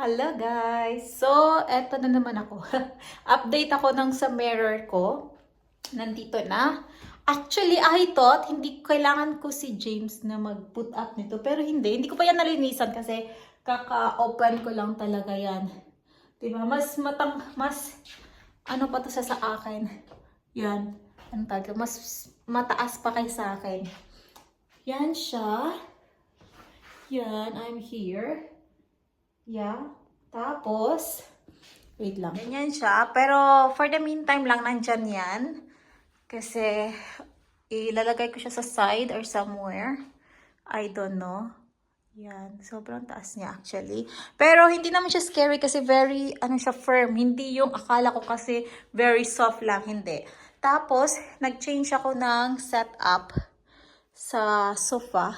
Hello guys! So, eto na naman ako. Update ako ng sa mirror ko. Nandito na. Actually, I thought hindi kailangan ko si James na mag-put up nito. Pero hindi. Hindi ko pa yan nalinisan kasi kaka-open ko lang talaga yan. Diba? Mas matang, mas, ano pa to sa sa akin. Yan. Ang tawag? Mas mataas pa kay sa akin. Yan siya. Yan, I'm here. Yeah. Tapos, wait lang. Ganyan siya. Pero for the meantime lang, nandyan yan. Kasi, ilalagay ko siya sa side or somewhere. I don't know. Yan. Sobrang taas niya actually. Pero hindi naman siya scary kasi very, ano siya, firm. Hindi yung akala ko kasi very soft lang. Hindi. Tapos, nag-change ako ng setup sa sofa.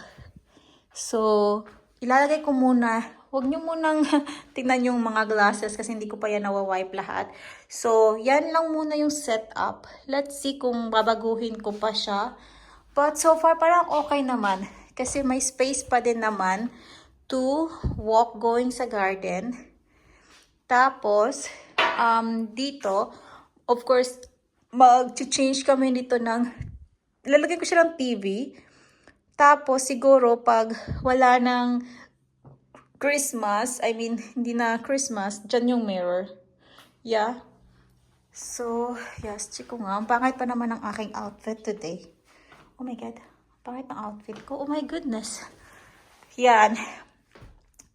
So, ilalagay ko muna. Huwag nyo munang tingnan yung mga glasses kasi hindi ko pa yan nawawipe lahat. So, yan lang muna yung setup. Let's see kung babaguhin ko pa siya. But so far, parang okay naman. Kasi may space pa din naman to walk going sa garden. Tapos, um, dito, of course, mag-change kami dito ng, lalagyan ko siya ng TV. Tapos, siguro, pag wala ng Christmas, I mean, hindi na Christmas, dyan yung mirror. Yeah. So, yes, chiko nga. Ang pangit pa naman ang aking outfit today. Oh my God. Pangit ang outfit ko. Oh my goodness. Yan.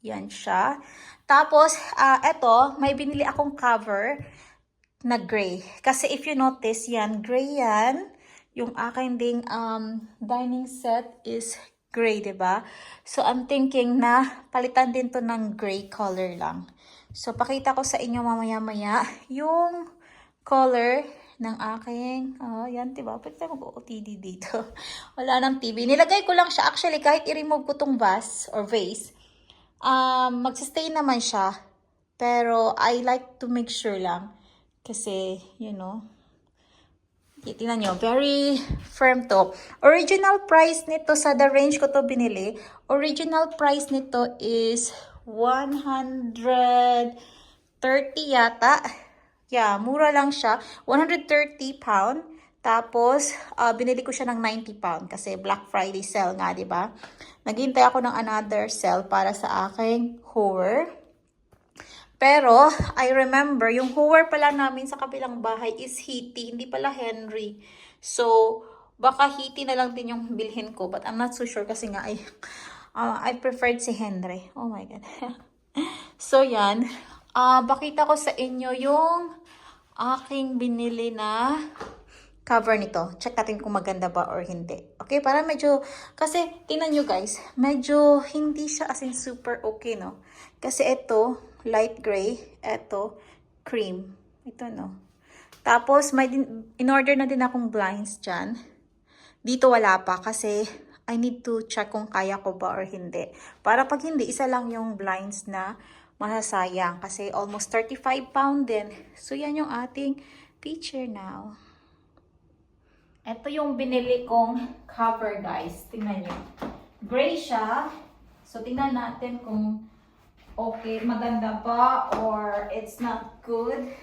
Yan siya. Tapos, ah eto, may binili akong cover na gray. Kasi if you notice, yan, gray yan. Yung aking ding um, dining set is gray, ba? So, I'm thinking na palitan din to ng gray color lang. So, pakita ko sa inyo mamaya-maya yung color ng aking, oh, yan, 'di ba? Pwede tayo mag-OOTD dito. Wala nang TV. Nilagay ko lang siya. Actually, kahit i-remove ko tong vase or vase, um, magsistay naman siya. Pero, I like to make sure lang. Kasi, you know, Tingnan nyo, very firm to. Original price nito sa the range ko to binili. Original price nito is 130 yata. Yeah, mura lang siya. 130 pound. Tapos, ah, binili ko siya ng 90 pound kasi Black Friday sale nga, di ba? Naghintay ako ng another sale para sa aking hoer. Pero, I remember, yung hoer pala namin sa kabilang bahay is Hiti, hindi pala Henry. So, baka Hiti na lang din yung bilhin ko. But I'm not so sure kasi nga, I, uh, I preferred si Henry. Oh my God. so, yan. Ah, bakita ko sa inyo yung aking binili na cover nito. Check natin kung maganda ba or hindi. Okay, para medyo, kasi tingnan nyo guys, medyo hindi siya as in super okay, no? Kasi ito, light gray, ito, cream. Ito, no? Tapos, may in-order na din akong blinds dyan. Dito wala pa kasi I need to check kung kaya ko ba or hindi. Para pag hindi, isa lang yung blinds na masasayang kasi almost 35 pound din. So, yan yung ating picture now. Ito yung binili kong cover, guys. Tingnan nyo. Gray siya. So, tingnan natin kung okay, maganda ba or it's not good.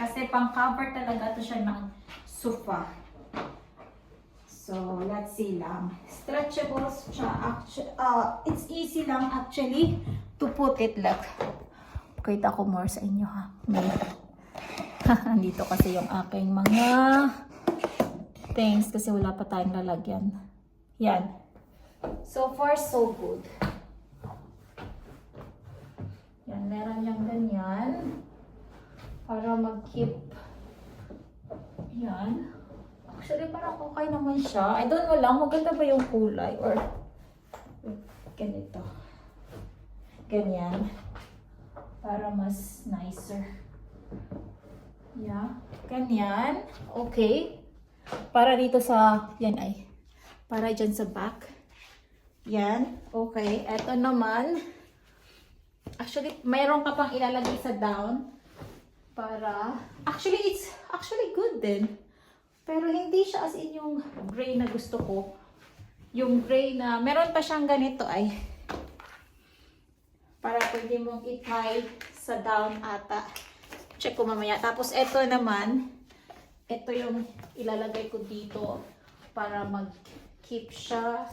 Kasi pang cover talaga to siya ng sofa. So, let's see lang. Stretchable siya. Actu- uh, it's easy lang actually to put it like. Pakita ko more sa inyo ha. Dito kasi yung aking mga things kasi wala pa tayong lalagyan. Yan. So far, so good. Yan, meron niyang ganyan. Para mag-keep. Yan. Actually, parang okay naman siya. I don't know lang, maganda ba yung kulay? Or, ganito. Ganyan. Para mas nicer. Yeah. Ganyan. Okay. Para dito sa, yan ay, para dyan sa back. Yan. Okay. Eto naman, actually, mayroon ka pang ilalagay sa down. Para, actually, it's actually good din. Pero hindi siya as in yung gray na gusto ko. Yung gray na, meron pa siyang ganito ay, Para pwede mong itry sa down ata. Check ko mamaya. Tapos ito naman, ito yung ilalagay ko dito para mag-keep siya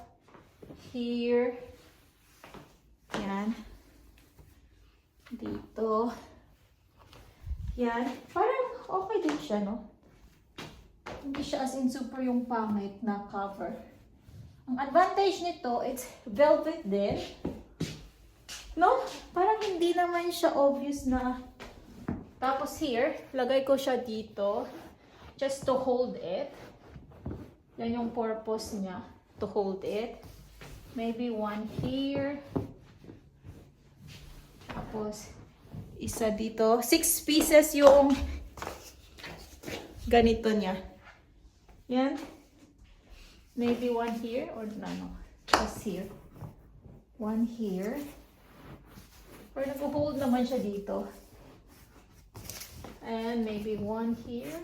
here. Yan. Dito. Yan. Parang okay din siya, no? Hindi siya as in super yung pangit na cover. Ang advantage nito, it's velvet din. No? Parang hindi naman siya obvious na. Tapos here, lagay ko siya dito. Just to hold it. Yan yung purpose niya. To hold it. Maybe one here. Tapos, isa dito. Six pieces yung ganito niya. Yan. Maybe one here or no, no. Just here. One here. Or nag-hold naman siya dito. And maybe one here.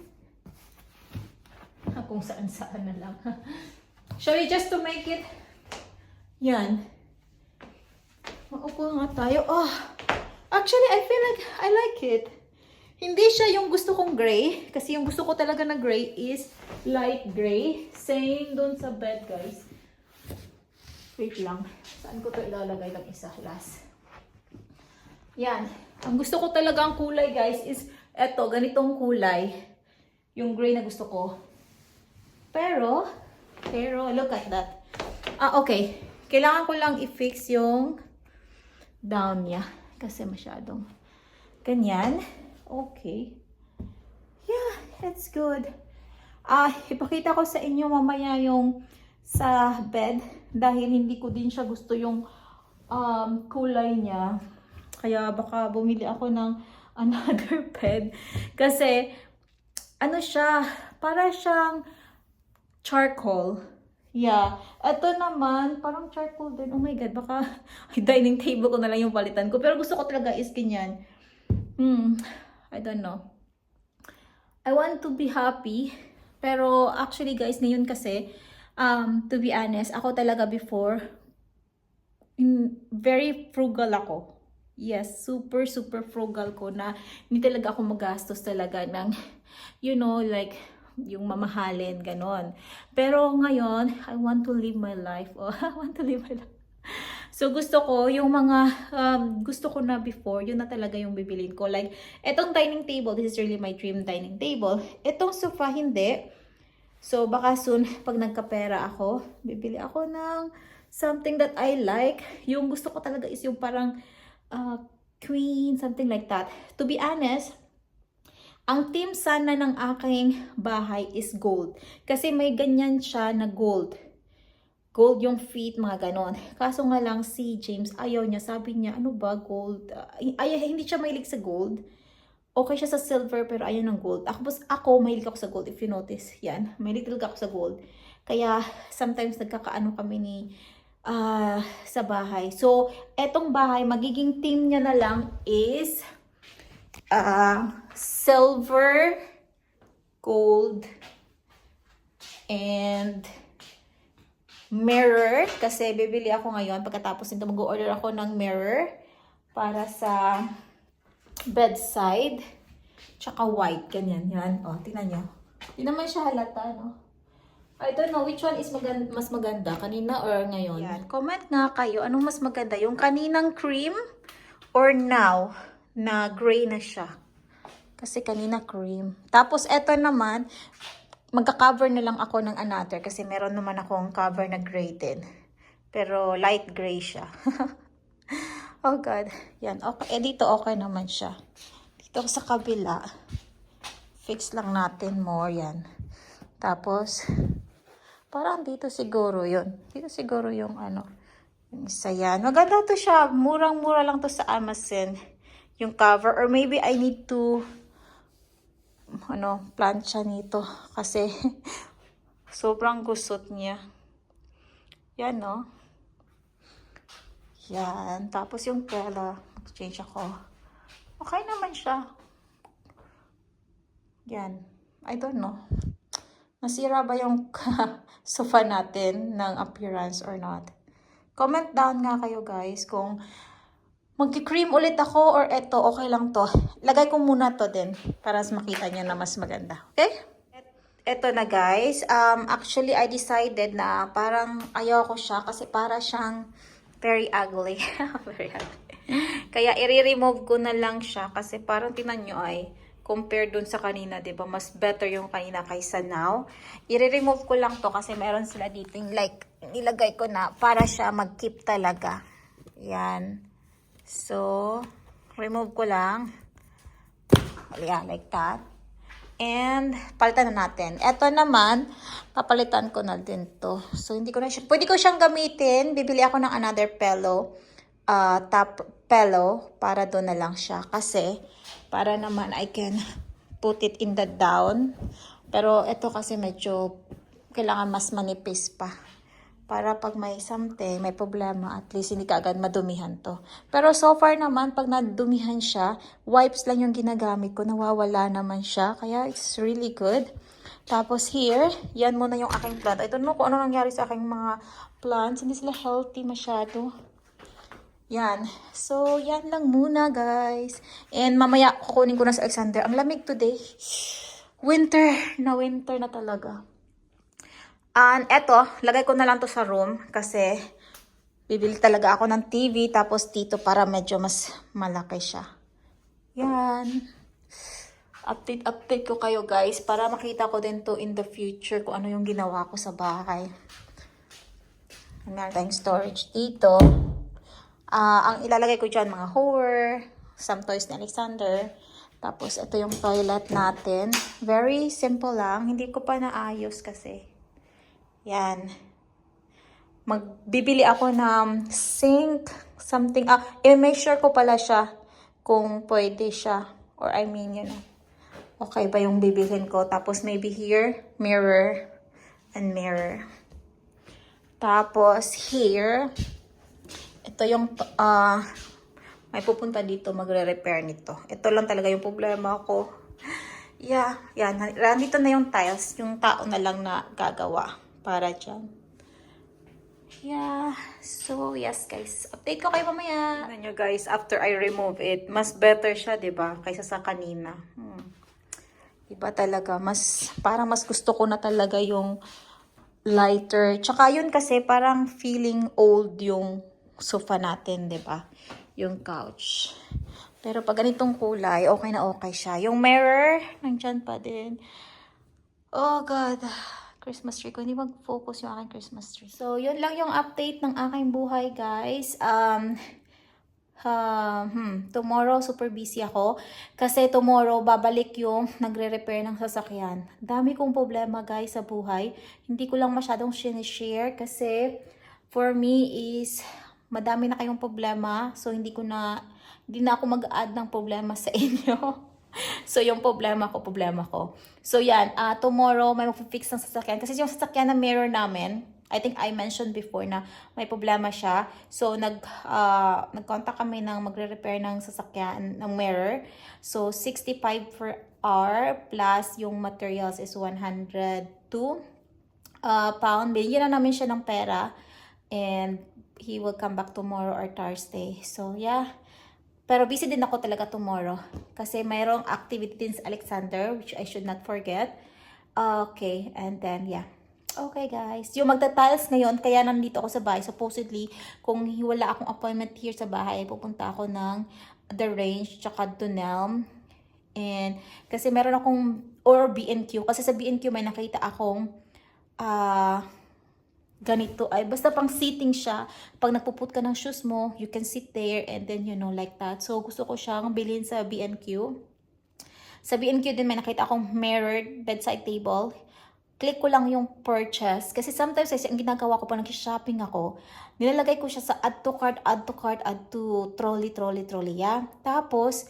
Ah, Kung saan-saan na lang. We just to make it? Yan. Maupo nga tayo. Oh, actually, I feel like I like it. Hindi siya yung gusto kong gray. Kasi yung gusto ko talaga na gray is light gray. Same dun sa bed, guys. Wait lang. Saan ko to ilalagay ng isa? Last. Yan. Ang gusto ko talaga ang kulay, guys, is eto, ganitong kulay. Yung gray na gusto ko. Pero, pero, look at that. Ah, okay. Kailangan ko lang i-fix yung down niya. Kasi masyadong ganyan. Okay. Yeah, it's good. Ah, ipakita ko sa inyo mamaya yung sa bed dahil hindi ko din siya gusto yung um, kulay niya. Kaya baka bumili ako ng another bed. Kasi, ano siya, para siyang charcoal. Yeah. Ito naman, parang charcoal din. Oh my God, baka dining table ko na lang yung palitan ko. Pero gusto ko talaga is ganyan. Hmm, I don't know. I want to be happy. Pero actually guys, ngayon kasi, um, to be honest, ako talaga before, mm, very frugal ako. Yes, super, super frugal ko na hindi talaga ako magastos talaga ng, you know, like, yung mamahalin, ganon. Pero ngayon, I want to live my life. Oh, I want to live my life. So, gusto ko, yung mga um, gusto ko na before, yun na talaga yung bibilin ko. Like, etong dining table, this is really my dream dining table. Etong sofa, hindi. So, baka soon, pag nagkapera ako, bibili ako ng something that I like. Yung gusto ko talaga is yung parang uh, queen, something like that. To be honest, ang team sana ng aking bahay is gold. Kasi may ganyan siya na gold. Gold yung feet, mga ganon. Kaso nga lang si James, ayaw niya. Sabi niya, ano ba, gold? Uh, ay, hindi siya mahilig sa gold. Okay siya sa silver, pero ayaw ng gold. Ako, bus, ako mahilig ako sa gold, if you notice. Yan, mahilig talaga ako sa gold. Kaya, sometimes nagkakaano kami ni ah sa bahay. So, etong bahay, magiging team niya na lang is uh, silver, gold, and mirror. Kasi bibili ako ngayon. Pagkatapos nito, mag-order ako ng mirror para sa bedside. Tsaka white. Ganyan. Yan. O, tingnan nyo. Hindi naman siya halata, no? I don't know which one is magan mas maganda, kanina or ngayon. Yan. Comment nga kayo, anong mas maganda? Yung kaninang cream or now na gray na siya? Kasi kanina cream. Tapos eto naman, magka-cover na lang ako ng another kasi meron naman akong cover na gray. Pero light gray siya. oh God. Yan. Okay. Eh, dito okay naman siya. Dito sa kabila, fix lang natin more yan. Tapos, parang dito siguro yun. Dito siguro yung ano, yung isa yan. Maganda to siya. Murang-mura lang to sa Amazon. Yung cover. Or maybe I need to ano, plancha nito. Kasi, sobrang gusot niya. Yan, no? Yan. Tapos yung tela, change ako. Okay naman siya. Yan. I don't know. Nasira ba yung sofa natin ng appearance or not? Comment down nga kayo guys kung Magki-cream ulit ako or eto, okay lang to. Lagay ko muna to din para makita nyo na mas maganda. Okay? Eto na guys. Um, actually, I decided na parang ayaw ko siya kasi para siyang very ugly. very ugly. Kaya i-remove ko na lang siya kasi parang tinan nyo ay compare dun sa kanina, ba? Mas better yung kanina kaysa now. I-remove ko lang to kasi meron sila dito like nilagay ko na para siya mag-keep talaga. Yan. So, remove ko lang. Yeah, like that. And, palitan na natin. Ito naman, papalitan ko na din to. So, hindi ko na siya, pwede ko siyang gamitin. Bibili ako ng another pillow. Uh, top pillow. Para doon na lang siya. Kasi, para naman I can put it in the down. Pero, ito kasi medyo, kailangan mas manipis pa. Para pag may something, may problema, at least hindi ka agad madumihan to. Pero so far naman, pag nadumihan siya, wipes lang yung ginagamit ko, nawawala naman siya. Kaya it's really good. Tapos here, yan muna yung aking plant. I don't know kung ano nangyari sa aking mga plants. Hindi sila healthy masyado. Yan. So, yan lang muna, guys. And mamaya, kukunin ko na sa Alexander. Ang lamig today. Winter na winter na talaga. And eto, lagay ko na lang to sa room kasi bibili talaga ako ng TV tapos dito para medyo mas malaki siya. Yan. Update, update ko kayo guys para makita ko din to in the future kung ano yung ginawa ko sa bahay. Meron tayong storage dito. Ah, ang ilalagay ko dyan, mga horror, some toys ni Alexander. Tapos, ito yung toilet natin. Very simple lang. Hindi ko pa naayos kasi. Yan. Magbibili ako ng sink, something. Ah, i-measure ko pala siya kung pwede siya. Or I mean, you know, okay ba yung bibilhin ko. Tapos, maybe here, mirror and mirror. Tapos, here, ito yung, ah, may pupunta dito, magre-repair nito. Ito lang talaga yung problema ko. Yeah, yan. Nandito na yung tiles. Yung tao na lang na gagawa para dyan. Yeah. So, yes guys. Update ko kayo mamaya. Tignan nyo guys, after I remove it, mas better siya, 'di ba Kaysa sa kanina. Hmm. Iba talaga. Mas, parang mas gusto ko na talaga yung lighter. Tsaka yun kasi parang feeling old yung sofa natin, 'di ba Yung couch. Pero pag ganitong kulay, okay na okay siya. Yung mirror, nandyan pa din. Oh God. Christmas tree ko. Hindi mag-focus yung aking Christmas tree. So, yun lang yung update ng aking buhay, guys. Um, uh, hmm, tomorrow, super busy ako. Kasi tomorrow, babalik yung nagre-repair ng sasakyan. Dami kong problema, guys, sa buhay. Hindi ko lang masyadong sinishare kasi for me is madami na kayong problema. So, hindi ko na, hindi na ako mag-add ng problema sa inyo. so, yung problema ko, problema ko. So, yan. Uh, tomorrow, may mag-fix ng sasakyan. Kasi yung sasakyan na mirror namin, I think I mentioned before na may problema siya. So, nag, uh, nag-contact kami ng magre-repair ng sasakyan, ng mirror. So, 65 per hour plus yung materials is 102 uh, pound. Binigyan na namin siya ng pera. And he will come back tomorrow or Thursday. So, yeah. Pero busy din ako talaga tomorrow. Kasi mayroong activity sa Alexander, which I should not forget. Okay, and then, yeah. Okay, guys. Yung magta-tiles ngayon, kaya nandito ako sa bahay. Supposedly, kung wala akong appointment here sa bahay, pupunta ako ng The Range, tsaka Dunelm. And, kasi meron akong, or B&Q. Kasi sa B&Q may nakita akong, ah, uh, ganito ay basta pang seating siya. Pag nagpuput ka ng shoes mo you can sit there and then you know like that. So gusto ko siyang bilhin sa B&Q sa B&Q din may nakita akong mirrored bedside table. Click ko lang yung purchase. Kasi sometimes kasi ang ginagawa ko pag nag-shopping ako nilalagay ko siya sa add to cart add to cart add to trolley trolley trolley yeah? Tapos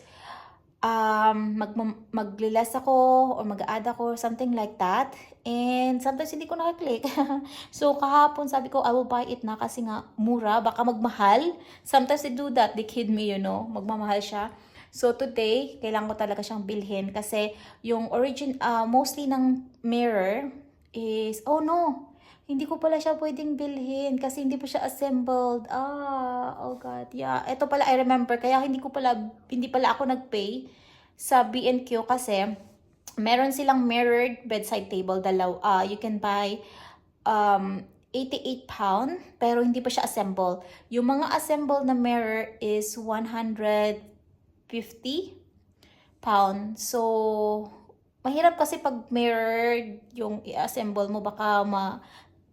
um, mag maglilas ako or mag-add ako something like that. And sometimes hindi ko nakaklik. so kahapon sabi ko, I will buy it na kasi nga mura, baka magmahal. Sometimes they do that, they kid me, you know, magmamahal siya. So today, kailangan ko talaga siyang bilhin kasi yung origin, uh, mostly ng mirror is, oh no, hindi ko pala siya pwedeng bilhin kasi hindi pa siya assembled. Ah, oh God. Yeah, ito pala I remember kaya hindi ko pala hindi pala ako nagpay sa B&Q kasi meron silang mirrored bedside table dalaw. Ah, you can buy um 88 pound pero hindi pa siya assemble. Yung mga assemble na mirror is 150 pound. So mahirap kasi pag mirrored yung i-assemble mo baka ma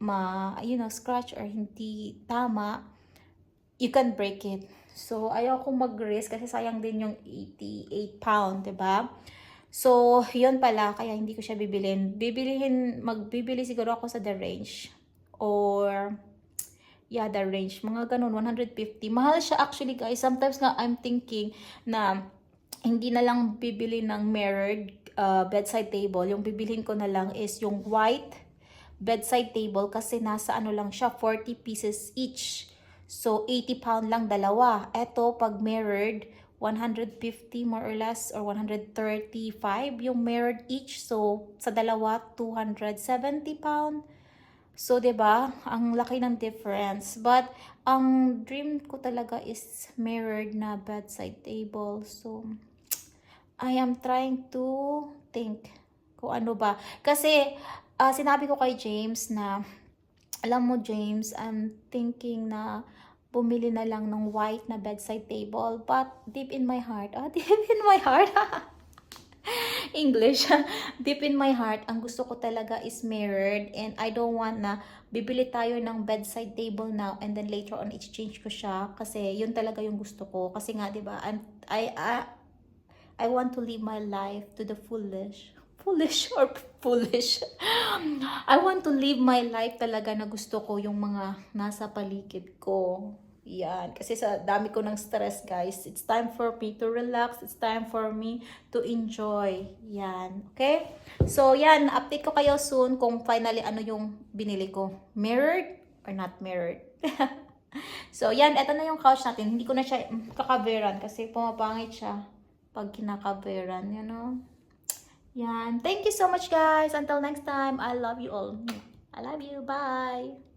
ma you know scratch or hindi tama you can break it. So ayaw kong mag-risk kasi sayang din yung 88 pound ba? So yun pala kaya hindi ko siya bibilin bibilihin magbibili siguro ako sa the range or yeah the range. Mga ganun 150 mahal siya actually guys. Sometimes nga I'm thinking na hindi na lang bibili ng mirrored uh, bedside table. Yung bibilhin ko na lang is yung white bedside table kasi nasa ano lang siya, 40 pieces each. So, 80 pound lang dalawa. Eto, pag mirrored, 150 more or less or 135 yung mirrored each. So, sa dalawa, 270 pound. So, ba? Ang laki ng difference. But ang dream ko talaga is mirrored na bedside table. So, I am trying to think kung ano ba. Kasi ah, sinabi ko kay James na alam mo James, I'm thinking na bumili na lang ng white na bedside table. But deep in my heart, ah, deep in my heart, English, deep in my heart, ang gusto ko talaga is mirrored and I don't want na bibili tayo ng bedside table now and then later on exchange ko siya kasi yun talaga yung gusto ko. Kasi nga, di ba, I, I, I want to live my life to the fullest. Foolish or foolish. I want to live my life talaga na gusto ko yung mga nasa paligid ko. Yan. Kasi sa dami ko ng stress, guys. It's time for me to relax. It's time for me to enjoy. Yan. Okay? So, yan. Update ko kayo soon kung finally ano yung binili ko. Mirrored or not mirrored. so, yan. Ito na yung couch natin. Hindi ko na siya kakaveran kasi pumapangit siya pag kinakaveran, you know? Yan. Thank you so much, guys. Until next time, I love you all. I love you. Bye.